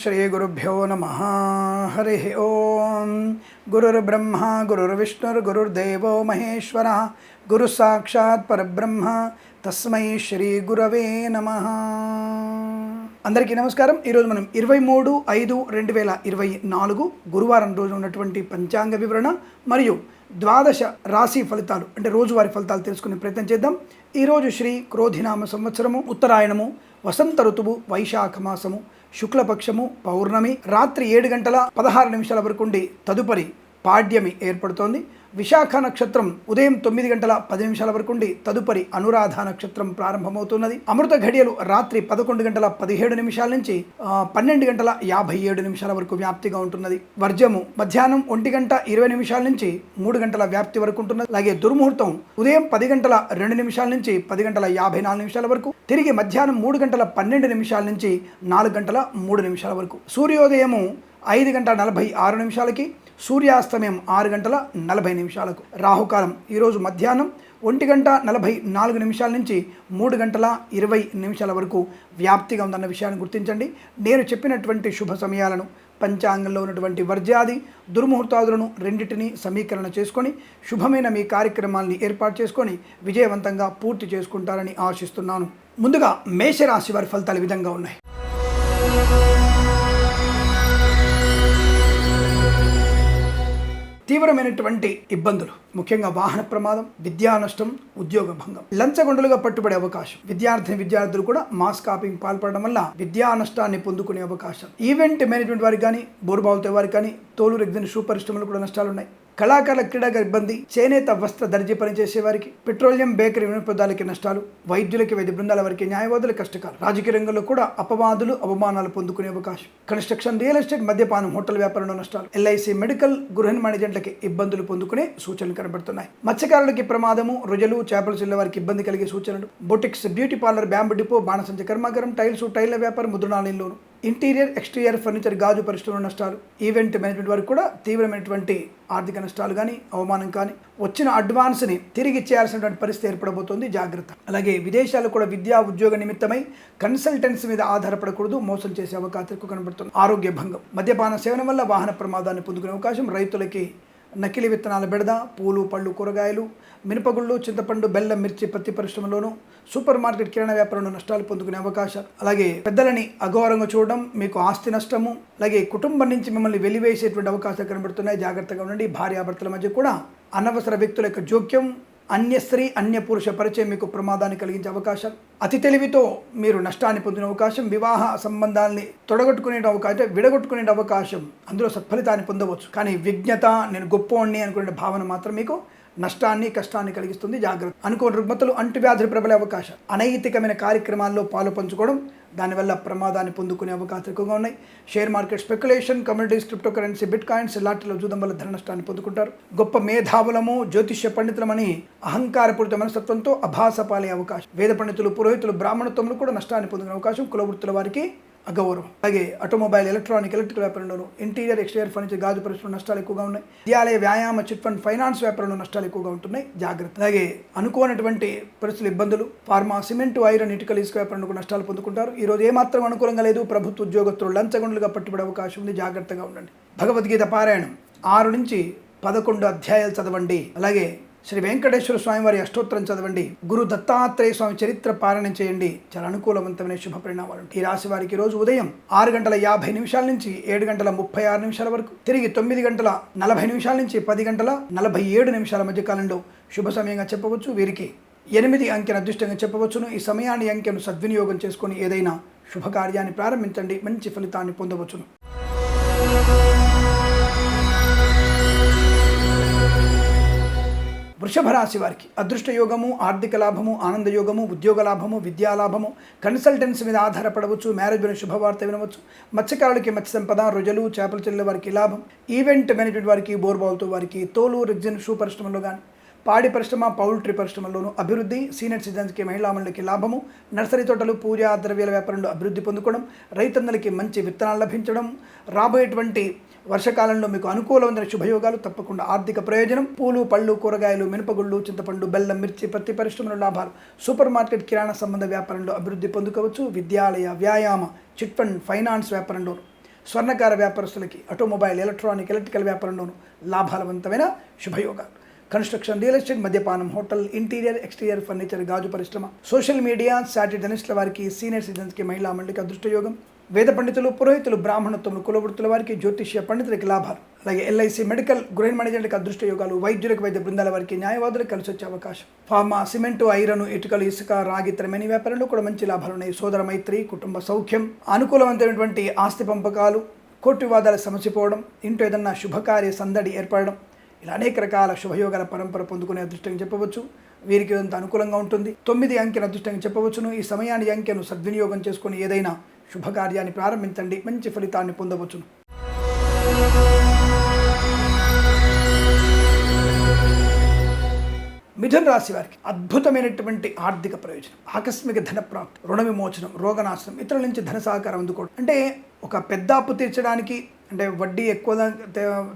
శ్రీగురుభ్యో నమ హరి ఓం గురుర్బ్రహ్మ గురుర్విష్ణుర్గురుర్దేవో మహేశ్వర గురు సాక్షాత్ పరబ్రహ్మ తస్మై శ్రీ గురవే నమ అందరికీ నమస్కారం. ఈరోజు మనం ఇరవై మూడు ఐదు రెండు వేల ఇరవై నాలుగు గురువారం రోజు ఉన్నటువంటి పంచాంగ వివరణ మరియు ద్వాదశ రాశి ఫలితాలు అంటే రోజువారి ఫలితాలు తెలుసుకునే ప్రయత్నం చేద్దాం. ఈరోజు శ్రీ క్రోధినామ సంవత్సరము ఉత్తరాయణము వసంత ఋతువు వైశాఖ మాసము శుక్లపక్షము పౌర్ణమి రాత్రి ఏడు గంటల పదహారు నిమిషాల వరకు ఉండి తదుపరి పాడ్యమి ఏర్పడుతోంది. విశాఖ నక్షత్రం ఉదయం తొమ్మిది గంటల పది నిమిషాల వరకు ఉండి తదుపరి అనురాధ నక్షత్రం ప్రారంభమవుతున్నది. అమృత ఘడియలు రాత్రి పదకొండు గంటల పదిహేడు నిమిషాల నుంచి పన్నెండు గంటల యాభై ఏడు నిమిషాల వరకు వ్యాప్తిగా ఉంటున్నది. వర్జము మధ్యాహ్నం ఒంటి గంట ఇరవై నిమిషాల నుంచి మూడు గంటల వ్యాప్తి వరకు ఉంటున్నది. అలాగే దుర్ముహూర్తం ఉదయం పది గంటల రెండు నిమిషాల నుంచి పది గంటల యాభై నాలుగు నిమిషాల వరకు తిరిగి మధ్యాహ్నం మూడు గంటల పన్నెండు నిమిషాల నుంచి నాలుగు గంటల మూడు నిమిషాల వరకు. సూర్యోదయము ఐదు గంటల నలభై ఆరు నిమిషాలకి సూర్యాస్తమయం ఆరు గంటల నలభై నిమిషాలకు. రాహుకాలం ఈరోజు మధ్యాహ్నం ఒంటి గంట నలభై నాలుగు నిమిషాల నుంచి మూడు గంటల ఇరవై నిమిషాల వరకు వ్యాప్తిగా ఉందన్న విషయాన్ని గుర్తించండి. నేను చెప్పినటువంటి శుభ సమయాలను పంచాంగంలో ఉన్నటువంటి వర్జ్యాది దుర్ముహూర్తాదులను రెండింటినీ సమీకరణ చేసుకొని శుభమైన మీ కార్యక్రమాల్ని ఏర్పాటు చేసుకొని విజయవంతంగా పూర్తి చేసుకుంటారని ఆశిస్తున్నాను. ముందుగా మేషరాశి వారి ఫలితాలు విధంగా ఉన్నాయి. తీవ్రమైనటువంటి ఇబ్బందులు. ముఖ్యంగా వాహన ప్రమాదం విద్యా నష్టం ఉద్యోగ భంగం. లంచగొండలుగా పట్టుబడే అవకాశం. విద్యార్థిని విద్యార్థులు కూడా మాస్ కాపింగ్ పాల్పడడం వల్ల విద్యా నష్టాన్ని పొందుకునే అవకాశం. ఈవెంట్ మేనేజ్మెంట్ వారికి కానీ బోరుబావులతో వారికి కానీ తోలు రెగ్జిన్ షూ పరిశ్రమలు కూడా నష్టాలు ఉన్నాయి కళాకారుల క్రీడాగా ఇబ్బంది చేనేత వస్త్ర దర్జీ పనిచేసే వారికి పెట్రోలియం బేకరీ వినోదాలకి నష్టాలు వైద్యులకి వైద్య బృందాల వారికి న్యాయవాదుల కష్టకాలు. రాజకీయ రంగంలో కూడా అపవాదులు అవమానాలు పొందుకునే అవకాశం. కన్స్ట్రక్షన్ రియల్ ఎస్టేట్ మద్యపానం హోటల్ వ్యాపారంలో నష్టాలు. ఎల్ఐసి మెడికల్ గృహ మేనేజెంట్లకి ఇబ్బందులు పొందుకునే సూచనలు కనబడుతున్నాయి. మత్స్యకారులకి ప్రమాదము రుజలు చేపలు చిల్ల వారికి ఇబ్బంది కలిగే సూచనలు. Boutiques beauty parlour bamboo depot బాణసంచ కర్మాగారం టైల్స్ టైల్ల వ్యాపారం ముద్రణాలయంలోను ఇంటీరియర్ ఎక్స్టీరియర్ ఫర్నిచర్ గాజు పరిశ్రమల నష్టాలు ఈవెంట్ మేనేజ్మెంట్ వారికి కూడా తీవ్రమైనటువంటి ఆర్థిక నష్టాలు కానీ అవమానం కానీ వచ్చిన అడ్వాన్స్ని తిరిగి ఇచ్చేయాల్సినటువంటి పరిస్థితి ఏర్పడబోతోంది. జాగ్రత్త. అలాగే విదేశాలు కూడా విద్యా ఉద్యోగ నిమిత్తమై కన్సల్టెన్స్ మీద ఆధారపడకూడదు మోసం చేసే అవకాశం ఎక్కువ కనబడుతుంది. ఆరోగ్య భంగం. మద్యపాన సేవనం వల్ల వాహన ప్రమాదాన్ని పొందుకునే అవకాశం రైతులకి నకిలీ విత్తనాల బెడద పూలు పళ్ళు కూరగాయలు మినపగుళ్ళు చింతపండు బెల్లం మిర్చి పత్తి పరిశ్రమలోనూ సూపర్ మార్కెట్ కిరాణా వ్యాపారంలో నష్టాలు పొందుకునే అవకాశాలు అలాగే పెద్దలని అఘోరంగా చూడడం మీకు ఆస్తి నష్టము. అలాగే కుటుంబం నుంచి మిమ్మల్ని వెలివేసేటువంటి అవకాశాలు కనబడుతున్నాయి. జాగ్రత్తగా ఉండండి. భార్యాభర్తల మధ్య కూడా అనవసర వ్యక్తుల యొక్క జోక్యం అన్య స్త్రీ అన్య పురుష పరిచయం మీకు ప్రమాదాన్ని కలిగించే అవకాశం. అతి తెలివితో మీరు నష్టాన్ని పొందిన అవకాశం. వివాహ సంబంధాల్ని తొడగొట్టుకునే అవకాశం విడగొట్టుకునే అవకాశం. అందులో సత్ఫలితాన్ని పొందవచ్చు. కానీ విజ్ఞత నేను గొప్పోణ్ణి అనుకునే భావన మాత్రం మీకు నష్టాన్ని కష్టాన్ని కలిగిస్తుంది జాగ్రత్త. అనుకోని రుగ్మతలు అంటువ్యాధులు ప్రబలే అవకాశం. అనైతికమైన కార్యక్రమాల్లో పాలు పంచుకోవడం దానివల్ల ప్రమాదాన్ని పొందుకునే అవకాశాలు ఎక్కువగా ఉన్నాయి. Share market speculation communities cryptocurrency bitcoins లాంటిలో చూడడం వల్ల ధన నష్టాన్ని పొందుకుంటారు. గొప్ప మేధావులము జ్యోతిష్య పండితులమని అహంకారపూరిత మనస్తత్వంతో అభాస పాలే అవకాశం. వేద పండితులు పురోహితులు బ్రాహ్మణత్వములు కూడా నష్టాన్ని పొందుకునే అవకాశం. కులవృత్తుల వారికి అగౌరవం. అలాగే ఆటోమొబైల్ ఎలక్ట్రానిక్ ఎలక్ట్రికల్ వ్యాపారంలోను ఇంటీరియర్ ఎక్స్టీరియర్ ఫర్నిచర్ గాజు పరిశ్రమ నష్టాలు ఎక్కువగా ఉన్నాయి. విద్యాలయ వ్యాయామ చిట్ ఫండ్ ఫైనాన్స్ వ్యాపారంలో నష్టాలు ఎక్కువగా ఉంటున్నాయి. జాగ్రత్త. అలాగే అనుకోనటువంటి పరిస్థితులు ఇబ్బందులు ఫార్మా సిమెంట్ ఐరన్ ఇటుకలు ఇసుక వ్యాపారంలో నష్టాలు పొందుకుంటారు. ఈ రోజు ఏమాత్రం అనుకూలంగా లేదు. ప్రభుత్వ ఉద్యోగస్తులు లంచగొండలుగా పట్టుబడే అవకాశం ఉంది. జాగ్రత్తగా ఉండండి. భగవద్గీత పారాయణం ఆరు నుంచి పదకొండు అధ్యాయాలు చదవండి. అలాగే శ్రీ వెంకటేశ్వర స్వామి వారి అష్టోత్తరం చదవండి. గురు దత్తాత్రేయ స్వామి చరిత్ర పారాయణం చేయండి. చాలా అనుకూలవంతమైన శుభ పరిణామాలు. ఈ రాశి వారికి రోజు ఉదయం ఆరు గంటల యాభై నిమిషాల నుంచి ఏడు గంటల ముప్పై ఆరు నిమిషాల వరకు తిరిగి తొమ్మిది గంటల నలభై నిమిషాల నుంచి పది గంటల నలభై ఏడు నిమిషాల మధ్య కాలంలో శుభ సమయంగా చెప్పవచ్చు. వీరికి ఎనిమిది అంకెను అదృష్టంగా చెప్పవచ్చును. ఈ సమయాన్ని అంకెను సద్వినియోగం చేసుకొని ఏదైనా శుభకార్యాన్ని ప్రారంభించండి. మంచి ఫలితాన్ని పొందవచ్చును. వృషభ రాశి వారికి అదృష్ట యోగము ఆర్థిక లాభము ఆనంద యోగము ఉద్యోగ లాభము విద్యా లాభము కన్సల్టెన్స్ మీద ఆధారపడవచ్చు మ్యారేజ్ విన శుభవార్త వినవచ్చు మత్స్యకారులకి మత్స్య సంపద రొజలు చేపల చెల్లె వారికి లాభం ఈవెంట్ మేనేజ్మెంట్ వారికి బోర్బాల్తో వారికి తోలు రెగ్జిన్ షూ పరిశ్రమలో కానీ పాడి పరిశ్రమ పౌల్ట్రీ పరిశ్రమల్లోనూ అభివృద్ధి సీనియర్ సిటిజన్స్కి మహిళామణులకి లాభము నర్సరీ తోటలు పూజా ద్రవ్యాల వ్యాపారంలో అభివృద్ధి పొందుకోవడం రైతన్నలకి మంచి విత్తనాలు లభించడం రాబోయేటువంటి వర్షకాలంలో మీకు అనుకూలమైన శుభయోగాలు తప్పకుండా. ఆర్థిక ప్రయోజనం పూలు పళ్ళు కూరగాయలు మినపగుళ్ళు చింతపండు బెల్లం మిర్చి పత్తి పరిశ్రమల లాభాలు. సూపర్ మార్కెట్ కిరాణా సంబంధ వ్యాపారంలో అభివృద్ధి పొందుకోవచ్చు. విద్యాలయ వ్యాయామ చిట్ ఫండ్ ఫైనాన్స్ వ్యాపారంలో స్వర్ణకార వ్యాపారస్తులకి ఆటోమొబైల్ ఎలక్ట్రానిక్ ఎలక్ట్రికల్ వ్యాపారంలోను లాభాలవంతమైన శుభయోగాలు. కన్స్ట్రక్షన్ రియల్ ఎస్టేట్ మద్యపానం హోటల్ ఇంటీరియర్ ఎక్స్టీరియర్ ఫర్నిచర్ గాజు పరిశ్రమ. సోషల్ మీడియా సాటి జర్నలిస్టుల వారికి సీనియర్ సిటిజన్స్కి మహిళా మండలికి అదృష్టయోగం. వేద పండితులు పురోహితులు బ్రాహ్మణత్వములు కులవృత్తుల వారికి జ్యోతిష్య పండితులకి లాభాలు. అలాగే ఎల్ఐసి మెడికల్ గృహ మేనేజ్మెంట్కి అదృష్ట యోగాలు వైద్యులకు వైద్య బృందాల వారికి న్యాయవాదులకు కలిసి వచ్చే అవకాశం. ఫార్మా సిమెంటు ఐరన్ ఇటుకలు ఇసుక రాగి ఇతరమైన వ్యాపారంలో కూడా మంచి లాభాలు ఉన్నాయి సోదర మైత్రి కుటుంబ సౌఖ్యం అనుకూలవంతమైనటువంటి ఆస్తి పంపకాలు కోర్టు వివాదాలు సమసిపోవడం ఇంట్లో ఏదన్నా శుభకార్య సందడి ఏర్పడడం ఇలా అనేక రకాల శుభయోగాల పరంపర పొందుకునే అదృష్టంగా చెప్పవచ్చు. వీరికి ఇదంతా అనుకూలంగా ఉంటుంది. తొమ్మిది అంకెను అదృష్టంగా చెప్పవచ్చును. ఈ సమయాన్ని అంకెను సద్వినియోగం చేసుకుని ఏదైనా శుభకార్యాన్ని ప్రారంభించండి. మంచి ఫలితాన్ని పొందవచ్చును. మిథున రాశి వారికి అద్భుతమైనటువంటి ఆర్థిక ప్రయోజనం ఆకస్మిక ధన ప్రాప్తి రుణ విమోచనం రోగనాశనం ఇతరుల నుంచి ధన సహకారం అందుకోవడం. అంటే ఒక పెద్ద అప్పు తీర్చడానికి అంటే వడ్డీ ఎక్కువ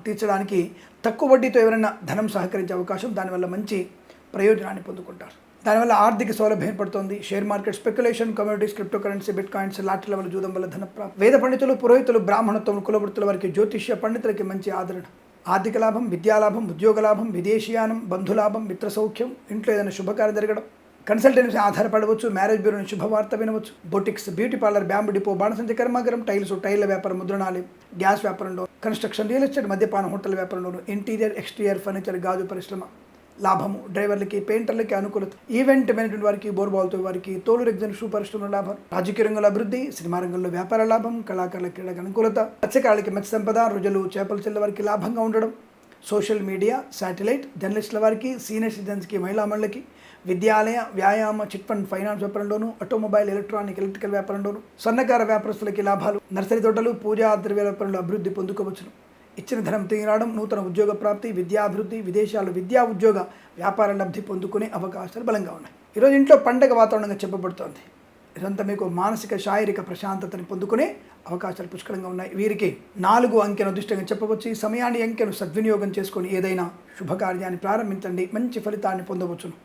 తీర్చడానికి తక్కువ వడ్డీతో ఎవరైనా ధనం సహకరించే అవకాశం దానివల్ల మంచి ప్రయోజనాన్ని పొందుకుంటారు. దానివల్ల ఆర్థిక సౌలభ్యం ఏర్పడుతుంది. Share market speculation communities cryptocurrency bitcoins lottery వల్ల జూదం వల్ల ధన వేద పండితులు పురోహితులు బ్రాహ్మణత్వం కులవృత్తుల వారికి జ్యోతిష్య పండితులకి మంచి ఆదరణ. ఆర్థిక లాభం విద్యాలాభం ఉద్యోగ లాభం విదేశీయానం బంధులాభం మిత్ర సౌఖ్యం ఇంట్లో ఏదైనా శుభకార్యం జరగడం. కన్సల్టెన్సీ ఆధారపడవచ్చు మ్యారేజ్ బ్యూరోని శుభవార్త వినవచ్చు. Boutiques beauty parlour bamboo depot బాణసంచి కర్మాగారం టైల్స్ టైల్ల వ్యాపారం ముద్రణాలయం గ్యాస్ వ్యాపారంలో కన్స్ట్రక్షన్ రియల్ ఎస్టేట్ మద్యపాన హోటల్ వ్యాపారంలోను ఇంటీరియర్ ఎక్స్టీరియర్ ఫర్నిచర్ గాజు పరిశ్రమ. లాభము. డ్రైవర్లకి పెయింటర్లకి అనుకూలత ఈవెంట్ మేనేజ్మెంట్ వారికి బోర్బాల్తో వారికి తోలు రెగ్జన్ షూ పరిశ్రమల లాభం. రాజకీయ రంగంలో అభివృద్ధి సినిమా రంగంలో వ్యాపార లాభం కళాకారుల క్రీడలకు అనుకూలత మత్స్యకారులకి మత్స్య సంపద రుజులు చేపల చెల్ల వారికి లాభంగా ఉండడం. సోషల్ మీడియా శాటిలైట్ జర్నలిస్టుల వారికి సీనియర్ సిటిజన్స్కి మహిళా మండలికి విద్యాలయ వ్యాయామ చిట్ ఫండ్ ఫైనాన్స్ వ్యాపారంలోను ఆటోమొబైల్ ఎలక్ట్రానిక్ ఎలక్ట్రికల్ వ్యాపారంలోను స్వర్ణకార వ్యాపారస్తులకి లాభాలు. నర్సరీ తోటలు పూజా ద్రవ్య వ్యాపారంలో అభివృద్ధి పొందుకోవచ్చును. ఇచ్చిన ధనం తీరాడం నూతన ఉద్యోగ ప్రాప్తి విద్యాభివృద్ధి విదేశాలు విద్యా ఉద్యోగ వ్యాపార లబ్ధి పొందుకునే అవకాశాలు బలంగా ఉన్నాయి. ఈరోజు ఇంట్లో పండగ వాతావరణంగా చెప్పబడుతోంది. ఇదంతా మీకు మానసిక శారీరక ప్రశాంతతని పొందుకునే అవకాశాలు పుష్కలంగా ఉన్నాయి. వీరికి నాలుగు అంకెను అదృష్టంగా చెప్పవచ్చు. ఈ సమయాన్ని అంకెను సద్వినియోగం చేసుకొని ఏదైనా శుభకార్యాన్ని ప్రారంభించండి. మంచి ఫలితాన్ని పొందవచ్చును.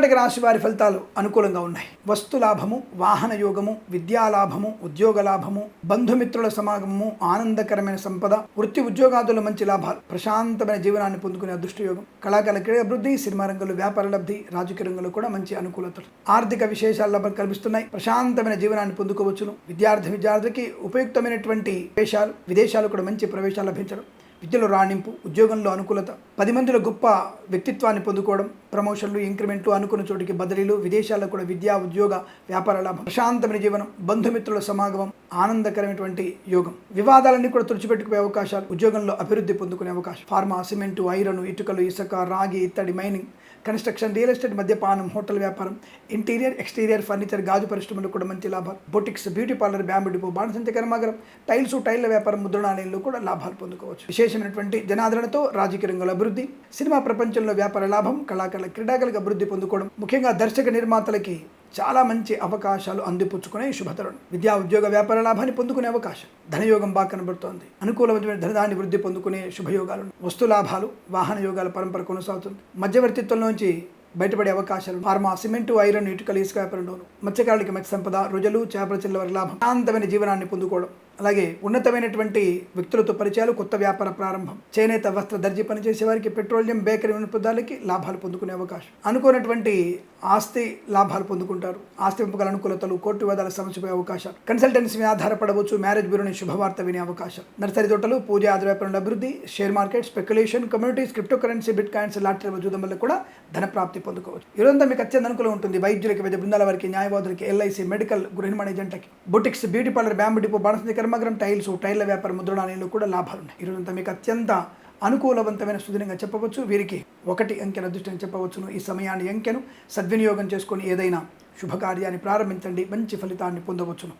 కర్కాటక రాశి వారి ఫలితాలు అనుకూలంగా ఉన్నాయి. వస్తు లాభము వాహన యోగము విద్యాలాభము ఉద్యోగ లాభము బంధుమిత్రుల సమాగమము ఆనందకరమైన సంపద వృత్తి ఉద్యోగాదుల మంచి లాభాలు ప్రశాంతమైన జీవనాన్ని పొందుకునే అదృష్టయోగం కళాకాల క్రీడ అభివృద్ధి సినిమా రంగంలో వ్యాపార లబ్ధి రాజకీయ రంగంలో కూడా మంచి అనుకూలతలు. ఆర్థిక విశేషాల లాభాలు కల్పిస్తున్నాయి. ప్రశాంతమైన జీవనాన్ని పొందుకోవచ్చును. విద్యార్థి విద్యార్థికి ఉపయుక్తమైనటువంటి వేషాలు విదేశాలు కూడా మంచి ప్రవేశాలు లభించడం. విద్యలో రాణింపు ఉద్యోగంలో అనుకూలత పది మందిలో గొప్ప వ్యక్తిత్వాన్ని పొందుకోవడం ప్రమోషన్లు ఇంక్రిమెంట్లు అనుకున్న చోటికి బదిలీలు విదేశాల్లో కూడా విద్యా ఉద్యోగ వ్యాపార లాభం ప్రశాంతమైన జీవనం బంధుమిత్రుల సమాగమం ఆనందకరమైనటువంటి యోగం. వివాదాలన్నీ కూడా తుడిచిపెట్టుకునే అవకాశాలు ఉద్యోగంలో అభివృద్ధి పొందుకునే అవకాశం. ఫార్మా సిమెంటు ఐరన్ ఇటుకలు ఇసుక రాగి ఇత్తడి మైనింగ్ కన్స్ట్రక్షన్ రియల్ ఎస్టేట్ మద్యపానం హోటల్ వ్యాపారం ఇంటీరియర్ ఎక్స్టీరియర్ ఫర్నిచర్ గాజు పరిశ్రమలు కూడా మంచి లాభాలు. Boutiques beauty parlour bamboo depot బాణసంచ కర్మాగారం టైల్స్ టైల్ల వ్యాపారం ముద్రణాలయంలో కూడా లాభాలు పొందుకోవచ్చు. విశేషమైనటువంటి జనాదరణతో రాజకీయ రంగంలో అభివృద్ధి సినిమా ప్రపంచంలో వ్యాపార లాభం కళాకారుల క్రీడాకారులకు అభివృద్ధి పొందుకోవడం ముఖ్యంగా దర్శక నిర్మాతలకి చాలా మంచి అవకాశాలు అందిపుచ్చుకునే శుభతరుణం. విద్యా ఉద్యోగ వ్యాపార లాభాన్ని పొందుకునే అవకాశం. ధనయోగం బాగా కనబడుతోంది. అనుకూలమైన ధనదాన్ని వృద్ధి పొందుకునే శుభయోగాలు వస్తు లాభాలు వాహన యోగాల పరంపర కొనసాగుతుంది. మధ్యవర్తిత్వంలోంచి బయటపడే అవకాశాలు ఫార్మా సిమెంటు ఐరన్ ఇటుకలు ఇసుక వ్యాపారంలోను. మత్స్యకారులకి మత్స్య సంపద రుజలు చేపల చిల్లవారి లాభం శాంతమైన జీవనాన్ని పొందుకోవడం. అలాగే ఉన్నతమైనటువంటి వ్యక్తులతో పరిచయాలు కొత్త వ్యాపార ప్రారంభం చేనేత వస్త్ర దర్జీ పనిచేసే వారికి పెట్రోలియం బేకరీ వినోదాలకి లాభాలు పొందుకునే అవకాశం. అనుకున్నటువంటి ఆస్తి లాభాలు పొందుకుంటారు. ఆస్తి పెంపకాల అనుకూలతలు కోర్టు వివాదాలు సమస్యపోయే అవకాశం. కన్సల్టెన్సీ మీద ఆధారపడవచ్చు మ్యారేజ్ బ్యూరోని శుభవార్త వినే అవకాశం. నర్సరీ తోటలు పూజ ఆధార వ్యాపారంలో అభివృద్ధి share market speculation communities cryptocurrency bitcoins lottery చూడడం వల్ల కూడా ధన ప్రాప్తి పొందుకోవచ్చు. ఈరోజంతా మీకు అత్యంత అనుకూలం ఉంటుంది. వైద్యులకి వైద్య బృందాల వారికి న్యాయవాదులకి ఎల్ఐసి మెడికల్ గృహ మేనేజెంట్లకి boutiques beauty parlour bamboo depot బాణసంతి కర్మగరం టైల్స్ టైర్ల వ్యాపార ముద్రణాలయంలో కూడా లాభాలు ఉన్నాయి. ఈరోజంతా మీకు అత్యంత అనుకూలవంతమైన సుదినంగా చెప్పవచ్చు. వీరికి ఒకటి అంకెను అదృష్టం చెప్పవచ్చును. ఈ సమయాన్ని అంకెను సద్వినియోగం చేసుకొని ఏదైనా శుభకార్యాన్ని ప్రారంభించండి. మంచి ఫలితాన్ని పొందవచ్చును.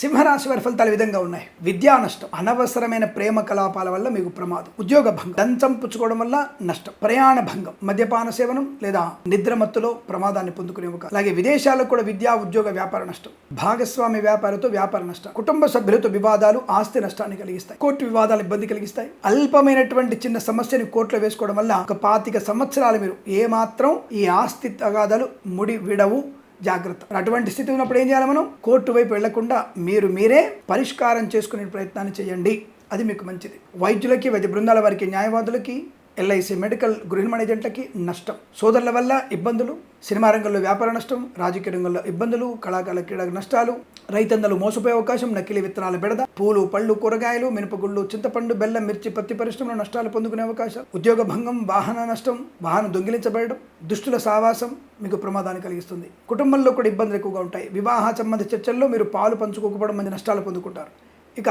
సింహరాశి వారి ఫలితాలు విధంగా ఉన్నాయి. విద్యా నష్టం అనవసరమైన ప్రేమ కలాపాల వల్ల మీకు ప్రమాదం ఉద్యోగ భంగం దంచం పుచ్చుకోవడం వల్ల నష్టం ప్రయాణ భంగం మద్యపాన సేవనం లేదా నిద్రమత్తులో ప్రమాదాన్ని పొందుకునే ఒక అలాగే విదేశాలకు కూడా విద్యా ఉద్యోగ వ్యాపార నష్టం భాగస్వామి వ్యాపారతో వ్యాపార నష్టం కుటుంబ సభ్యులతో వివాదాలు ఆస్తి నష్టాన్ని కలిగిస్తాయి కోర్టు వివాదాలు ఇబ్బంది కలిగిస్తాయి. అల్పమైనటువంటి చిన్న సమస్యని కోర్టులో వేసుకోవడం వల్ల ఒక పాతిక సంవత్సరాలు మీరు ఏమాత్రం ఈ ఆస్తి తగాదాలు ముడి విడవు జాగ్రత్త. అటువంటి స్థితి ఉన్నప్పుడు ఏం చేయాలి మనం? కోర్టు వైపు వెళ్ళకుండా మీరు మీరే పరిష్కారం చేసుకునే ప్రయత్నాన్ని చేయండి. అది మీకు మంచిది. వైద్యులకి వైద్య బృందాల వారికి న్యాయవాదులకి ఎల్ఐసి మెడికల్ గృహ మేనేజెంట్లకి నష్టం. సోదరుల వల్ల ఇబ్బందులు సినిమా రంగంలో వ్యాపార నష్టం రాజకీయ రంగంలో ఇబ్బందులు కళాకారుల క్రీడా నష్టాలు రైతందలు మోసపోయే అవకాశం నకిలీ విత్తనాల బెడద పూలు పళ్ళు కూరగాయలు మినపగుళ్ళు చింతపండు బెల్లం మిర్చి పత్తి పరిశ్రమలో నష్టాలు పొందుకునే అవకాశం ఉద్యోగ భంగం వాహన నష్టం వాహనం దొంగిలించబడడం దుష్టుల సావాసం మీకు ప్రమాదాన్ని కలిగిస్తుంది. కుటుంబంలో కూడా ఇబ్బందులు ఎక్కువగా ఉంటాయి. వివాహ సంబంధ చర్చల్లో మీరు పాలు పంచుకోకపోవడం మంచి నష్టాలు పొందుకుంటారు. ఇక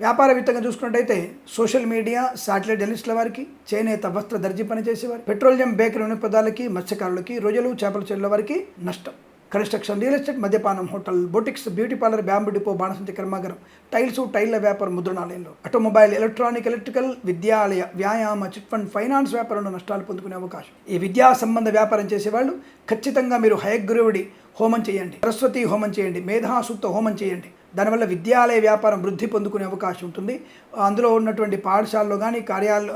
వ్యాపారవేత్తగా చూసుకున్నట్టయితే సోషల్ మీడియా శాటిలైట్ జర్నలిస్టుల వారికి చేనేత వస్త్ర దర్జీ పనిచేసేవారు. పెట్రోలియం బేకరీ వినియోగదారులకి మత్స్యకారులకి రొయ్యలు చేపల చెరువుల వారికి నష్టం. కన్స్ట్రక్షన్ రియల్ ఎస్టేట్ మద్యపానం hotel boutiques beauty parlour bamboo depot బాణసంతి కర్మాగారం టైల్స్ టైళ్ళ వ్యాపారం ముద్రణాలయంలో ఆటోమొబైల్ ఎలక్ట్రానిక్ ఎలక్ట్రికల్ విద్యాలయ వ్యాయామ చిట్ ఫండ్ ఫైనాన్స్ వ్యాపారంలో నష్టాలు పొందుకునే అవకాశం. ఈ విద్యా సంబంధ వ్యాపారం చేసేవాళ్ళు ఖచ్చితంగా మీరు హయగ్రీవుడి హోమం చేయండి. సరస్వతి హోమం చేయండి. మేధాసూక్త హోమం చేయండి. దానివల్ల విద్యాలయ వ్యాపారం వృద్ధి పొందుకునే అవకాశం ఉంటుంది. అందులో ఉన్నటువంటి పాఠశాలలో కానీ కార్యాల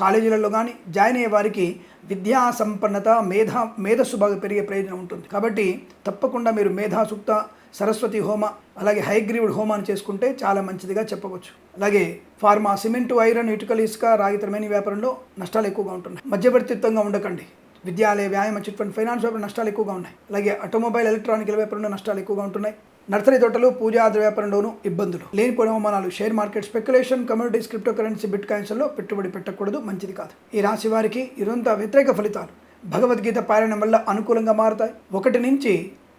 కాలేజీలలో కానీ జాయిన్ అయ్యే వారికి విద్యా సంపన్నత మేధా మేధస్సు బాగా పెరిగే ప్రయోజనం ఉంటుంది. కాబట్టి తప్పకుండా మీరు మేధాసూక్త సరస్వతి హోమ అలాగే హైగ్రీవుడ్ హోమాన్ని చేసుకుంటే చాలా మంచిదిగా చెప్పవచ్చు. అలాగే ఫార్మా సిమెంటు ఐరన్ ఇటుకలు ఇసుక రాగితరమైన వ్యాపారంలో నష్టాలు ఎక్కువగా ఉంటున్నాయి. మధ్యవర్తిత్వంగా ఉండకండి. విద్యాలయ వ్యాయామ చిట్ ఫండ్ ఫైనాన్స్ వ్యాపారం నష్టాలు ఎక్కువగా ఉన్నాయి. అలాగే ఆటోమొబైల్ ఎలక్ట్రానికల్ వ్యాపారంలో నష్టాలు ఎక్కువగా ఉంటున్నాయి. నర్సరీ తోటలు పూజాద్ర వ్యాపారంలోనూ ఇబ్బందులు. లేనిపోయిన అవమానాలు share market speculation communities cryptocurrency bit కాయిన్స్లో పెట్టుబడి పెట్టకూడదు మంచిది కాదు. ఈ రాశి వారికి ఇదంతా వ్యతిరేక ఫలితాలు. భగవద్గీత పారాయణం వల్ల అనుకూలంగా మారుతాయి. ఒకటి నుంచి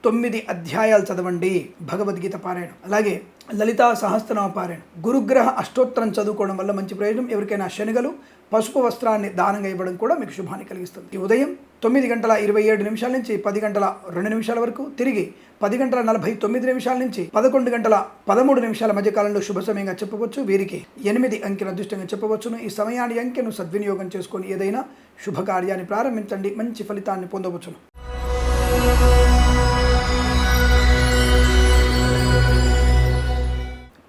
తొమ్మిది అధ్యాయాలు చదవండి. భగవద్గీత పారాయణం. అలాగే లలితా సహస్రనామ పారాయణం. గురుగ్రహ అష్టోత్తరం చదువుకోవడం వల్ల మంచి ప్రయోజనం. ఎవరికైనా శనగలు పసుపు వస్త్రాన్ని దానంగా ఇవ్వడం కూడా మీకు శుభాన్ని కలిగిస్తుంది. ఈ ఉదయం తొమ్మిది గంటల ఇరవై ఏడు నిమిషాల నుంచి పది గంటల రెండు నిమిషాల వరకు తిరిగి పది గంటల నలభై తొమ్మిది నిమిషాల నుంచి పదకొండు గంటల పదమూడు నిమిషాల మధ్య కాలంలో శుభ సమయంగా చెప్పవచ్చు. వీరికి ఎనిమిది అంకెను అదృష్టంగా చెప్పవచ్చును. ఈ సమయాన్ని అంకెను సద్వినియోగం చేసుకొని ఏదైనా శుభకార్యాన్ని ప్రారంభించండి. మంచి ఫలితాన్ని పొందవచ్చును.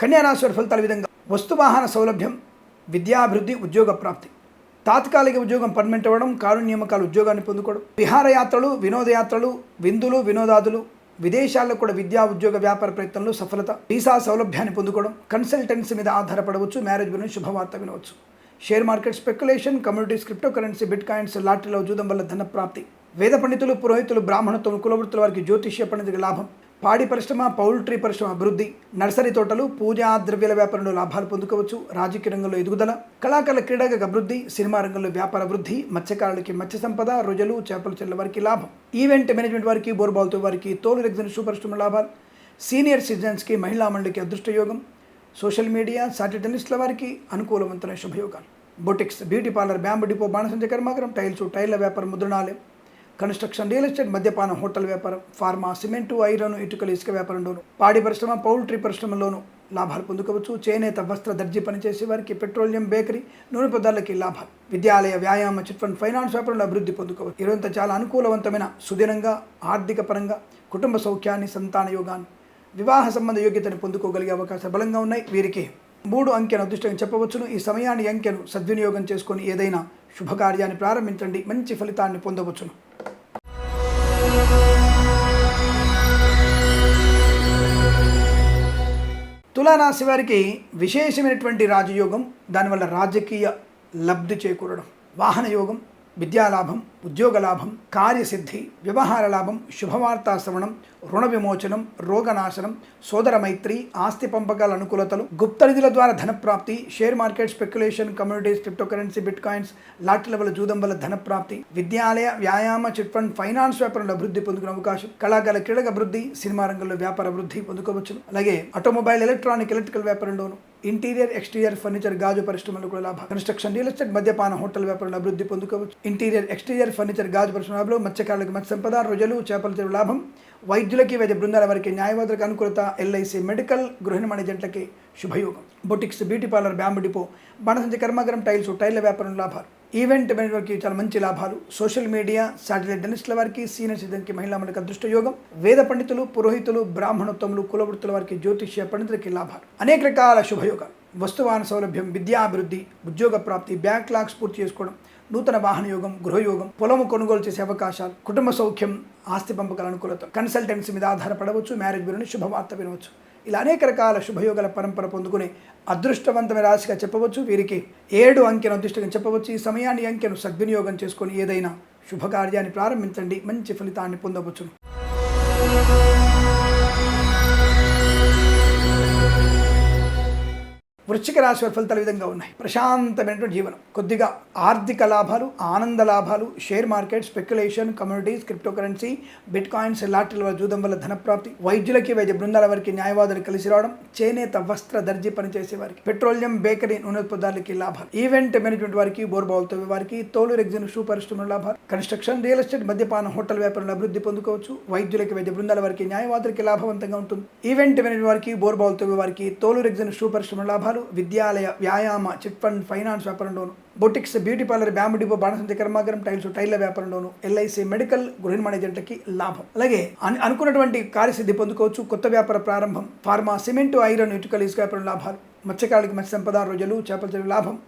కన్యారాశి ఫలితాల విధంగా వస్తువాహన సౌలభ్యం విద్యాభివృద్ధి ఉద్యోగ ప్రాప్తి. తాత్కాలిక ఉద్యోగం పర్మనెంట్ అవ్వడం కారు నియామకాలు ఉద్యోగాన్ని పొందుకోవడం. విహారయాత్రలు వినోదయాత్రలు విందులు వినోదాదులు విదేశాల్లో కూడా విద్యా ఉద్యోగ వ్యాపార ప్రయత్నంలో సఫలత వీసా సౌలభ్యాన్ని పొందుకోవడం కన్సల్టెన్సీ మీద ఆధారపడవచ్చు మ్యారేజ్ గురించి శుభవార్త వినవచ్చు. Share market speculation communities cryptocurrency bitcoins లాటరీలో జూదం వల్ల ధన ప్రాప్తి. వేద పండితులు పురోహితులు బ్రాహ్మణత్వం కులవృత్తుల వారికి జ్యోతిష్య పండితులకు లాభం. పాడి పరిశ్రమ పౌల్ట్రీ పరిశ్రమ అభివృద్ధి నర్సరీ తోటలు పూజా ద్రవ్యాల వ్యాపారంలో లాభాలు పొందుకోవచ్చు. రాజకీయ రంగంలో ఎదుగుదల కళాకారుల క్రీడగా అభివృద్ధి సినిమా రంగంలో వ్యాపార వృద్ధి మత్స్యకారులకి మత్స్య సంపద రొయ్యలు చేపలు చెల్ల వారికి లాభం. ఈవెంట్ మేనేజ్మెంట్ వారికి బోర్బాల్తో వారికి తోలు రెగ్జన్ సూపర్ స్టూమ్ లాభాలు. సీనియర్ సిటిజన్స్కి మహిళా మండలికి అదృష్టయోగం సోషల్ మీడియా సాటిటలిస్టుల వారికి అనుకూలవంతమైన శుభయోగాలు. Boutiques beauty parlour bamboo depot బాణసంచ కర్మాగరం టైల్స్ టైర్ల వ్యాపారం ముద్రణాలయం. కన్స్ట్రక్షన్ రియల్ ఎస్టేట్ మద్యపానం హోటల్ వ్యాపారం ఫార్మా సిమెంటు ఐరన్ ఇటుకలు ఇసుక వ్యాపారంలోను పాడి పరిశ్రమ పౌల్ట్రీ పరిశ్రమలోను లాభాలు పొందుకోవచ్చు. చేనేత వస్త్ర దర్జీ పనిచేసే వారికి పెట్రోలియం బేకరీ నూనె పదార్థాలకి లాభాలు. విద్యాలయ వ్యాయామ చిట్ ఫండ్ ఫైనాన్స్ వ్యాపారంలో అభివృద్ధి పొందుకోవచ్చు. ఇదంతా చాలా అనుకూలవంతమైన సుదినంగా ఆర్థిక పరంగా కుటుంబ సౌఖ్యాన్ని సంతాన యోగాన్ని వివాహ సంబంధ యోగ్యతను పొందుకోగలిగే అవకాశాలు బలంగా ఉన్నాయి. వీరికి మూడు అంకెను అదృష్టంగా చెప్పవచ్చును. ఈ సమయాన్ని అంకెను సద్వినియోగం చేసుకొని ఏదైనా శుభకార్యాన్ని ప్రారంభించండి. మంచి ఫలితాన్ని పొందవచ్చును. తులారాశి వారికి విశేషమైనటువంటి రాజయోగం దానివల్ల రాజకీయ లబ్ధి చేకూరడం. వాహన యోగం విద్యాలాభం ఉద్యోగలాభం కార్యసిద్ధి వ్యవహార లాభం శుభవార్తా శ్రవణం రుణ విమోచనం రోగనాశనం సోదర మైత్రి ఆస్తి పంపకాల అనుకూలతలు గుప్త నిధుల ద్వారా ధనప్రాప్తి share market speculation communities cryptocurrency bitcoins లాటరీల వల్ల జూదం వల్ల ధనప్రాప్తి విద్యాలయ వ్యాయామ చిట్ ఫండ్ ఫైనాన్స్ వ్యాపారంలో అభివృద్ధి పొందుకునే అవకాశం కళాకాల క్రీడక అభివృద్ధి సినిమా రంగంలో వ్యాపార అభివృద్ధి పొందుకోవచ్చు అలాగే ఆటోమొబైల్ ఎలక్ట్రానిక్ ఎలక్ట్రికల్ వ్యాపారంలోను ఇంటీరియర్ ఎక్స్టీరియర్ ఫర్నిచర్ గాజు పరిశ్రమలు కూడా లాభం. కన్స్ట్రక్షన్ రియల్ ఎస్టేట్ మద్యపాన హోటల్ వ్యాపారంలో అభివృద్ధి పొందుకోవచ్చు. ఇంటీరియర్ ఎక్స్టీరియర్ ఫర్నిచర్ గాజు పరిశ్రమలో మత్స్యకారులకు మత్స్య సంపద రొజలు చేపల చెరువు లాభం. వైద్యులకి వైద్య బృందాల వారికి న్యాయవాదులకు అనుకూలత ఎల్ఐసి మెడికల్ గృహిణి ఏజెంట్లకి శుభయోగం. Boutiques beauty parlour bamboo depot బాణసంచి కర్మాగరం టైల్స్ టైల్ల వ్యాపారం లాభాలు. ఈవెంట్ మేనేజ్మెంట్కి చాలా మంచి లాభాలు. సోషల్ మీడియా శాటిలైట్ డెనిస్ట్ల వారికి సీనియర్ సిటిజన్కి మహిళా మండలికి అదృష్టయోగం వేద పండితులు పురోహితులు బ్రాహ్మణోత్తములు కులవృత్తుల వారికి జ్యోతిష్య పండితులకి లాభాలు. అనేక రకాల శుభయోగాలు. వస్తువాన సౌలభ్యం విద్యాభివృద్ధి ఉద్యోగ ప్రాప్తి బ్యాంక్ లాక్స్ పూర్తి చేసుకోవడం నూతన వాహన యోగం గృహయోగం పొలము కొనుగోలు చేసే అవకాశాలు కుటుంబ సౌఖ్యం ఆస్తి పంపకాల అనుకూలత. కన్సల్టెన్సీ మీద ఆధారపడవచ్చు మ్యారేజ్ బ్యూరోని శుభవార్త వినవచ్చు. ఇలా అనేక రకాల శుభయోగాల పరంపర పొందుకునే అదృష్టవంతమైన రాశిగా చెప్పవచ్చు. వీరికి ఏడు అంకెను అదృష్టంగా చెప్పవచ్చు. ఈ సమయాన్ని అంకెను సద్వినియోగం చేసుకొని ఏదైనా శుభకార్యాన్ని ప్రారంభించండి. మంచి ఫలితాన్ని పొందవచ్చును. వృశ్చిక రాశి వారి ఫలితాలు విధంగా ఉన్నాయి. ప్రశాంతమైనటువంటి జీవనం. కొద్దిగా ఆర్థిక లాభాలు ఆనంద లాభాలు share market speculation communities cryptocurrency bitcoins లాటరీల వల్ల జూదం వల్ల ధనప్రాప్తి వైద్యులకి వైద్య బృందాల వారికి న్యాయవాదులు కలిసి రావడం చేనేత వస్త్ర దర్జీ పనిచేసే వారికి పెట్రోలియం బేకరీ నూనెత్పదాలకి లాభాలు. ఈవెంట్ మేనేజ్మెంట్ వారికి బోర్బావులతో వారికి తోలు రెగ్జిన్ షూ పరిశ్రమల లాభాలు. కన్స్ట్రక్షన్ రియల్ ఎస్టేట్ మద్యపాన హోటల్ వ్యాపారంలో అభివృద్ధి పొందుకోవచ్చు. వైద్యులకి వైద్య బృందాల వారికి న్యాయవాదులకి లాభవంతంగా ఉంటుంది. ఈవెంట్ మేనేజ్మెంట్ వారికి బోర్బావులతో వారికి తోలు రెగ్జిన్ షూ పరిశ్రమల లాభాలు. విద్యాలయ వ్యాయామ chit fund finance వ్యాపారంలోను boutiques beauty parlour bamboo depot బాణసంతి కర్మాగరం టైల్స్ టైల్ల వ్యాపారంలోను ఎల్ఐసి మెడికల్ గృహ మేనేజెంట్లకి లాభం. అలాగే అనుకున్నటువంటి కార్యసిద్ధి పొందుకోవచ్చు కొత్త వ్యాపార ప్రారంభం ఫార్మా సిమెంట్ ఐరన్ ఇటుకలు ఇసుక వ్యాపారం లాభాలు. మత్స్యకారులకి మత్స్య సంపద రోజులు చేపల చెరువు లాభం.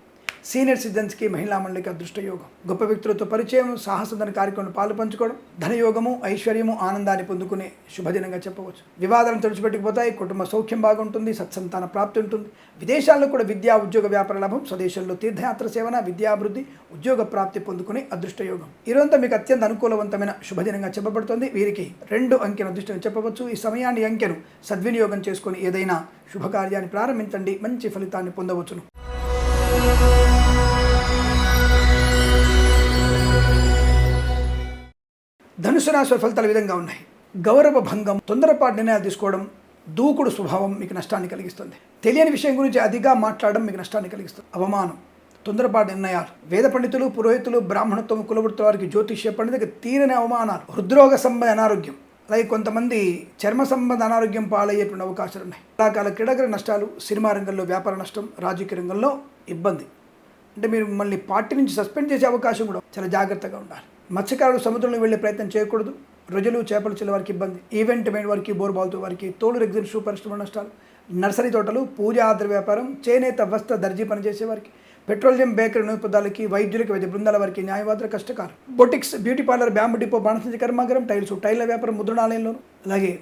సీనియర్ సిటిజన్స్కి మహిళా మండలికి అదృష్ట యోగం గొప్ప వ్యక్తులతో పరిచయం సాహసధన కార్యక్రమంలో పాలు పంచుకోవడం ధనయోగము ఐశ్వర్యము ఆనందాన్ని పొందుకునే శుభదినంగా చెప్పవచ్చు. వివాదాలను తుడిచిపెట్టుకుపోతాయి కుటుంబ సౌఖ్యం బాగుంటుంది సత్సంతాన ప్రాప్తి ఉంటుంది. విదేశాల్లో కూడా విద్యా ఉద్యోగ వ్యాపార లాభం స్వదేశంలో తీర్థయాత్ర సేవన విద్యాభివృద్ధి ఉద్యోగ ప్రాప్తి పొందుకునే అదృష్ట యోగం ఈరోజంతా మీకు అత్యంత అనుకూలవంతమైన శుభదినంగా చెప్పబడుతుంది. వీరికి రెండు అంకెను అదృష్టంగా చెప్పవచ్చు. ఈ సమయాన్ని అంకెను సద్వినియోగం చేసుకొని ఏదైనా శుభకార్యాన్ని ప్రారంభించండి. మంచి ఫలితాన్ని పొందవచ్చును. ధనుసు రాశి ఫలితాలు విధంగా ఉన్నాయి. గౌరవ భంగం తొందరపాటు నిర్ణయాలు తీసుకోవడం దూకుడు స్వభావం మీకు నష్టాన్ని కలిగిస్తుంది. తెలియని విషయం గురించి అతిగా మాట్లాడడం మీకు నష్టాన్ని కలిగిస్తుంది. అవమానం తొందరపాటు నిర్ణయాలు వేద పండితులు పురోహితులు బ్రాహ్మణత్వం కులవృత్తుల వారికి జ్యోతిష్య పండితులకు తీరని అవమానాలు హృద్రోగ సంబంధ అనారోగ్యం అలాగే కొంతమంది చర్మ సంబంధ అనారోగ్యం పాలయ్యేటువంటి అవకాశాలు ఉన్నాయి. రకాల క్రీడాగర నష్టాలు సినిమా రంగంలో వ్యాపార నష్టం రాజకీయ రంగంలో ఇబ్బంది. అంటే మీరు మిమ్మల్ని పార్టీ నుంచి సస్పెండ్ చేసే అవకాశం కూడా చాలా జాగ్రత్తగా ఉండాలి. మత్స్యకారులు సముద్రంలో వెళ్ళే ప్రయత్నం చేయకూడదు. రొజలు చేపలు చిల్ల వారికి ఇబ్బంది. ఈవెంట్ మెయిన్ వారికి బోర్బాల్తో వారికి తోలు రెగ్జిన్ షూ పరిశ్రమ నష్టాలు. నర్సరీ తోటలు పూజ ఆద్ర వ్యాపారం చేనేత వస్త్ర దర్జీ పనిచేసే వారికి. పెట్రోలియం బేకరీ నూపదాలకి వైద్యులకి వైద్య బృందాల వారికి న్యాయవాదుల కష్టకారు. Boutiques beauty parlour bamboo depot బాణసంచి కర్మాగారం టైల్స్ టైల్ల వ్యాపారం ముద్రణాలయంలో అలాగే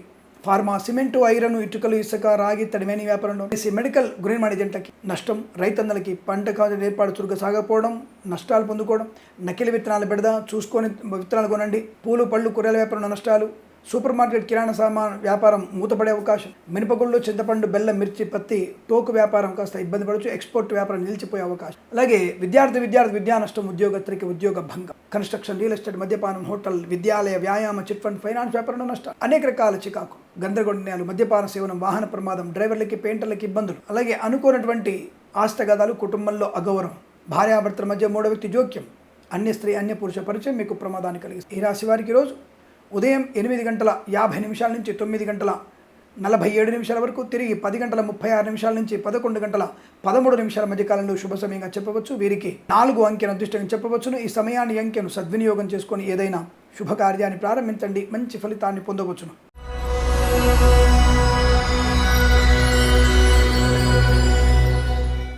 ఫార్మా సిమెంటు ఐరన్ ఇటుకలు ఇసుక రాగి తడిమేని వ్యాపారంలో మెడికల్ గ్రీన్ మేనేజెంట్లకి నష్టం రైతన్నలకి పంట కాదు ఏర్పాటు చురుగ్గా సాగకపోవడం నష్టాలు పొందుకోవడం నకిలీ విత్తనాలు పెడదా చూసుకొని విత్తనాలు కొనండి పూలు పళ్ళు కూరగాయల వ్యాపారంలో నష్టాలు సూపర్ మార్కెట్ కిరాణా సామాన్ వ్యాపారం మూతపడే అవకాశం. మినపగుళ్ళు చింతపండు బెల్లం మిర్చి పత్తి టోకు వ్యాపారం కాస్త ఇబ్బంది పడవచ్చు ఎక్స్పోర్ట్ వ్యాపారం నిలిచిపోయే అవకాశం. అలాగే విద్యార్థి విద్యార్థి విద్యా నష్టం ఉద్యోగత్రికి ఉద్యోగ భంగం. కన్స్ట్రక్షన్ రియల్ ఎస్టేట్ మద్యపానం హోటల్ విద్యాలయ వ్యాయామ చిట్ ఫండ్ ఫైనాన్స్ వ్యాపారంలో నష్టం. అనేక రకాల చికాకు. గందరగోళాలు మద్యపాన సేవనం వాహన ప్రమాదం డ్రైవర్లకి పెయింటర్లకి ఇబ్బందులు. అలాగే అనుకోనటువంటి ఆస్తగాదాలు కుటుంబంలో అగౌరవం. భార్యాభర్తల మధ్య మూడో వ్యక్తి జోక్యం. అన్య స్త్రీ అన్య పురుష పరిచయం మీకు ప్రమాదాన్ని కలిగిస్తుంది. ఈ రాశి వారికి రోజు ఉదయం ఎనిమిది గంటల యాభై నిమిషాల నుంచి తొమ్మిది గంటల నలభై ఏడు నిమిషాల వరకు తిరిగి పది గంటల ముప్పై ఆరు నిమిషాల నుంచి పదకొండు గంటల పదమూడు నిమిషాల మధ్య కాలంలో శుభ సమయంగా చెప్పవచ్చు. వీరికి నాలుగు అంకెను అదృష్టంగా చెప్పవచ్చును. ఈ సమయాన్ని అంకెను సద్వినియోగం చేసుకొని ఏదైనా శుభకార్యాన్ని ప్రారంభించండి. మంచి ఫలితాన్ని పొందవచ్చును.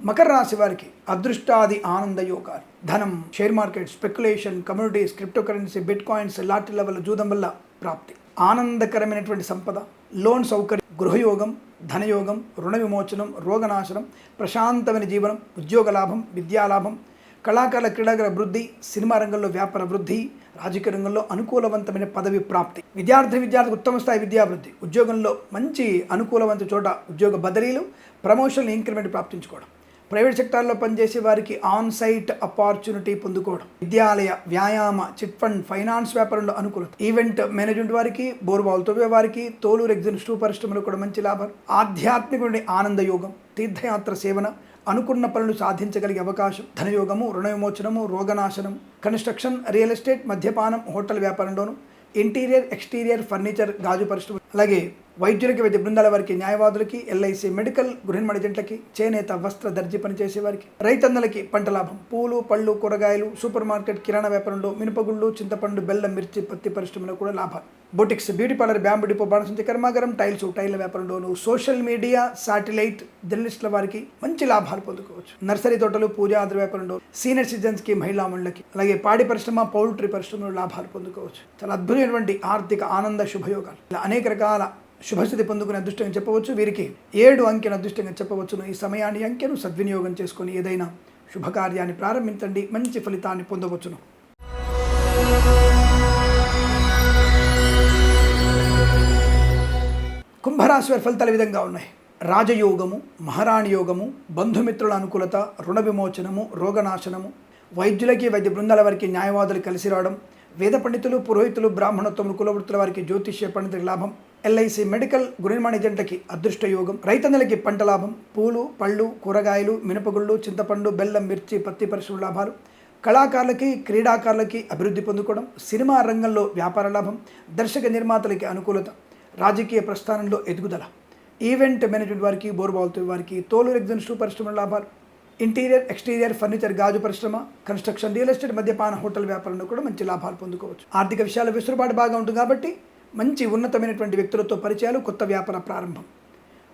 మకర రాశి వారికి అదృష్టాది ఆనంద యోగాలు. ధనం share market speculation communities cryptocurrency bitcoins lottery level జూదం వల్ల ప్రాప్తి. ఆనందకరమైనటువంటి సంపద లోన్ సౌకర్యం గృహయోగం ధనయోగం రుణ విమోచనం రోగనాశనం ప్రశాంతమైన జీవనం ఉద్యోగ లాభం విద్యాలాభం కళాకారుల క్రీడాగల వృద్ధి సినిమా రంగంలో వ్యాపార వృద్ధి రాజకీయ రంగంలో అనుకూలవంతమైన పదవి ప్రాప్తి. విద్యార్థి విద్యార్థి ఉత్తమ స్థాయి విద్యాభివృద్ధి ఉద్యోగంలో మంచి అనుకూలవంత చోట ఉద్యోగ బదిలీలు ప్రమోషన్లు ఇంక్రిమెంట్ ప్రాప్తించుకోవడం. ప్రైవేట్ సెక్టార్లో పనిచేసే వారికి ఆన్ సైట్ అపార్చునిటీ పొందుకోవడం విద్యాలయ వ్యాయామ చిట్ ఫండ్ ఫైనాన్స్ వ్యాపారంలో అనుకూలత ఈవెంట్ మేనేజ్మెంట్ వారికి బోర్బాల్ తవ్వే వారికి తోలు రెగ్జిన్ స్టూ పరిశ్రమలో కూడా మంచి లాభం. ఆధ్యాత్మికుడి ఆనంద యోగం తీర్థయాత్ర సేవన అనుకున్న పనులు సాధించగలిగే అవకాశం ధనయోగము రుణ విమోచనము రోగనాశనం కన్స్ట్రక్షన్ రియల్ ఎస్టేట్ మద్యపానం హోటల్ వ్యాపారంలోను ఇంటీరియర్ ఎక్స్టీరియర్ ఫర్నిచర్ గాజు పరిశ్రమ అలాగే వైద్యులకి వైద్య బృందాల వారికి న్యాయవాదులకి ఎల్ఐసి మెడికల్ గృహ మణిజెంట్లకి చేనేత వస్త్ర దర్జీ పనిచేసే వారికి రైతన్నలకి పంట లాభం. పూలు పళ్ళు కూరగాయలు సూపర్ మార్కెట్ కిరాణా వ్యాపారంలో మినపగుళ్ళు చింతపండు బెల్లం మిర్చి పత్తి పరిశ్రమలో కూడా లాభాలు. Boutiques beauty parlour bamboo depot బాణసంచి కర్మాగారం టైల్స్ టైల్ వ్యాపారంలోను సోషల్ మీడియా శాటిలైట్ జర్నలిస్టుల వారికి మంచి లాభాలు పొందుకోవచ్చు. నర్సరీ తోటలు పూజా ఆధార వ్యాపారంలో సీనియర్ సిటిజన్స్కి మహిళా మండలకి అలాగే పాడి పరిశ్రమ పౌల్ట్రీ పరిశ్రమలో లాభాలు పొందుకోవచ్చు. చాలా అద్భుతమైనటువంటి ఆర్థిక ఆనంద శుభయోగాలు. ఇలా అనేక రకాల శుభస్థితి పొందుకునే అదృష్టంగా చెప్పవచ్చు. వీరికి ఏడు అంకెను అదృష్టంగా చెప్పవచ్చును. ఈ సమయాన్ని అంకెను సద్వినియోగం చేసుకొని ఏదైనా శుభకార్యాన్ని ప్రారంభించండి. మంచి ఫలితాన్ని పొందవచ్చును. కుంభరాశి వారి ఫలితాలు విధంగా ఉన్నాయి. రాజయోగము మహారాణి యోగము బంధుమిత్రుల అనుకూలత రుణ విమోచనము రోగనాశనము వైద్యులకి వైద్య బృందాల వారికి న్యాయవాదులు కలిసి రావడం వేద పండితులు పురోహితులు బ్రాహ్మణోత్తములు కులవృత్తుల వారికి జ్యోతిష్య పండితుల లాభం ఎల్ఐసి మెడికల్ గురిమాణి జంటకి అదృష్ట యోగం రైతన్నలకి పంట లాభం. పూలు పళ్ళు కూరగాయలు మినపగుళ్ళు చింతపండు బెల్లం మిర్చి పత్తి పరిశ్రమ లాభాలు. కళాకారులకి క్రీడాకారులకి అభివృద్ధి పొందుకోవడం సినిమా రంగంలో వ్యాపార లాభం దర్శక నిర్మాతలకి అనుకూలత రాజకీయ ప్రస్థానంలో ఎదుగుదల. ఈవెంట్ మేనేజ్మెంట్ వారికి బోర్బాల్తో వారికి తోలు ఎగ్జన్ పరిశ్రమ లాభాలు. ఇంటీరియర్ ఎక్స్టీరియర్ ఫర్నిచర్ గాజు పరిశ్రమ కన్స్ట్రక్షన్ రియల్ ఎస్టేట్ మద్యపాన హోటల్ వ్యాపారంలో కూడా మంచి లాభాలు పొందుకోవచ్చు. ఆర్థిక విషయాల వెసులుబాటు బాగా ఉంటుంది కాబట్టి మంచి ఉన్నతమైనటువంటి వ్యక్తులతో పరిచయాలు కొత్త వ్యాపార ప్రారంభం.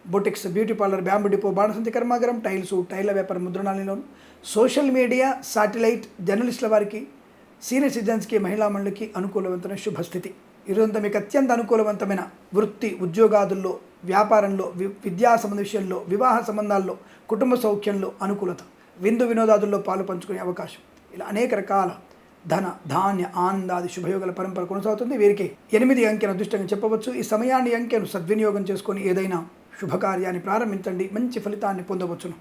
Boutiques beauty parlour bamboo depot బాణసంతి కర్మాగారం టైల్స్ టైల్ల వ్యాపార ముద్రణాలయంలోను. సోషల్ మీడియా శాటిలైట్ జర్నలిస్టుల వారికి సీనియర్ సిటిజన్స్కి మహిళా మండలికి అనుకూలవంతమైన శుభస్థితి. ఈరోజంతా మీకు అత్యంత అనుకూలవంతమైన వృత్తి ఉద్యోగాదుల్లో వ్యాపారంలో వి- విద్యా సంబంధ విషయంలో వివాహ సంబంధాల్లో కుటుంబ సౌఖ్యంలో అనుకూలత విందు వినోదాదుల్లో పాలు పంచుకునే అవకాశం. ఇలా అనేక రకాల ధన ధాన్య ఆనందాది శుభయోగాల పరంపర కొనసాగుతుంది. వీరికి ఎనిమిది అంకెను అదృష్టంగా చెప్పవచ్చు. ఈ సమయాన్ని అంకెను సద్వినియోగం చేసుకొని ఏదైనా శుభకార్యాన్ని ప్రారంభించండి. మంచి ఫలితాన్ని పొందవచ్చును.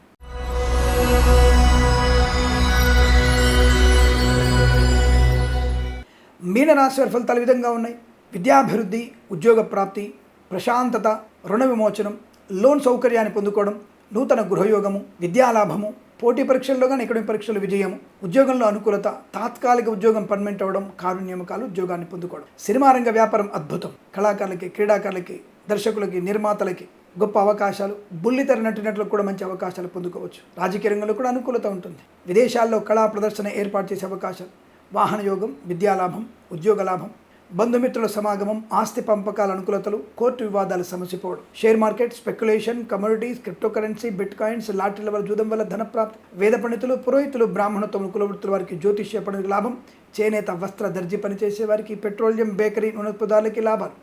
మీనరాశి వారి ఫలితాలు విధంగా ఉన్నాయి. విద్యాభివృద్ధి ఉద్యోగ ప్రాప్తి ప్రశాంతత రుణ విమోచనం లోన్ సౌకర్యాన్ని పొందుకోవడం నూతన గృహయోగము విద్యాలాభము పోటీ పరీక్షల్లో కానీ ఎకడమిక్ పరీక్షల విజయం ఉద్యోగంలో అనుకూలత తాత్కాలిక ఉద్యోగం పర్మనెంట్ అవ్వడం కారు నియామకాలు ఉద్యోగాన్ని పొందుకోవడం. సినిమా రంగ వ్యాపారం అద్భుతం. కళాకారులకి క్రీడాకారులకి దర్శకులకి నిర్మాతలకి గొప్ప అవకాశాలు బుల్లితెర నటినట్లకు కూడా మంచి అవకాశాలు పొందుకోవచ్చు. రాజకీయ రంగంలో కూడా అనుకూలత ఉంటుంది. విదేశాల్లో కళా ప్రదర్శన ఏర్పాటు చేసే అవకాశాలు. వాహన యోగం విద్యాలాభం ఉద్యోగ లాభం బంధుమిత్రుల సమాగమం ఆస్తి పంపకాల అనుకూలతలు కోర్టు వివాదాలు సమసిపోవడం share market speculation commodities cryptocurrency bitcoins లాటరీల వల్ల జూదం వల్ల ధనప్రాప్తి. వేద పండితులు పురోహితులు బ్రాహ్మణత్వం కులవృత్తుల వారికి జ్యోతిష్య పండుగ లాభం. చేనేత వస్త్ర దర్జీ పనిచేసే వారికి పెట్రోలియం బేకరీ నూనెపదాలకి లాభాలు.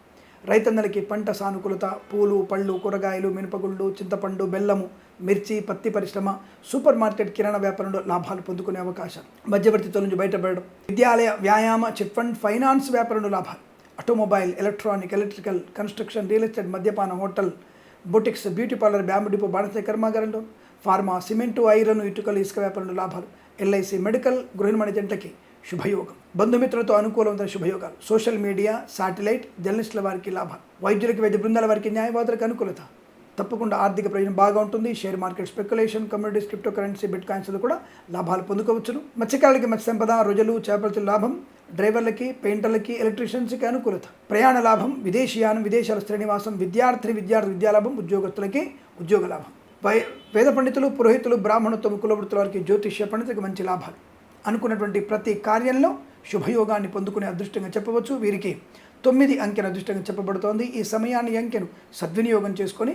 రైతన్నలకి పంట సానుకూలత పూలు పళ్ళు కూరగాయలు మినపగుళ్ళు చింతపండు బెల్లము మిర్చి పత్తి పరిశ్రమ సూపర్ మార్కెట్ కిరాణా వ్యాపారంలో లాభాలు పొందుకునే అవకాశం. మధ్యవర్తితో నుంచి బయటపడడం. విద్యాలయ వ్యాయామ చిట్ ఫండ్ ఫైనాన్స్ వ్యాపారంలో లాభాలు. Automobile electronic electrical construction real estate మద్యపాన hotel boutiques beauty parlour bamboo depot బాణస కర్మాగారంలో. ఫార్మా సిమెంటు ఐరన్ ఇటుకలు ఇసుక వ్యాపారంలో లాభాలు. ఎల్ఐసి మెడికల్ గృహిణి జంటకి శుభయోగం. బంధుమిత్రులతో అనుకూలమైన శుభయోగాలు. సోషల్ మీడియా శాటిలైట్ జర్నలిస్టుల వారికి లాభాలు. వైద్యులకి వైద్య బృందాల వారికి న్యాయవాదులకు అనుకూలత. తప్పకుండా ఆర్థిక ప్రయోజనం బాగా ఉంటుంది. Share market speculation communities cryptocurrency bit కాయిన్స్లో కూడా లాభాలు పొందుకోవచ్చును. మత్స్యకారులకి మత్స్య సంపద రోజులు చేపలతో లాభం డ్రైవర్లకి పెయింటర్లకి ఎలక్ట్రీషియన్స్కి అనుకూలత. ప్రయాణ లాభం విదేశీయానం విదేశాల శ్రేణివాసం విద్యార్థి విద్యార్థి విద్యాలాభం ఉద్యోగస్తులకి ఉద్యోగ లాభం. వై వేద పండితులు పురోహితులు బ్రాహ్మణత్వం కులవృత్తుల వారికి జ్యోతిష్య పండితులకు మంచి లాభాలు. అనుకున్నటువంటి ప్రతి కార్యంలో శుభయోగాన్ని పొందుకునే అదృష్టంగా చెప్పవచ్చు. వీరికి తొమ్మిది అంకెన అదృష్టంగా చెప్పబడుతోంది. ఈ సమయాన్ని అంకెను సద్వినియోగం చేసుకొని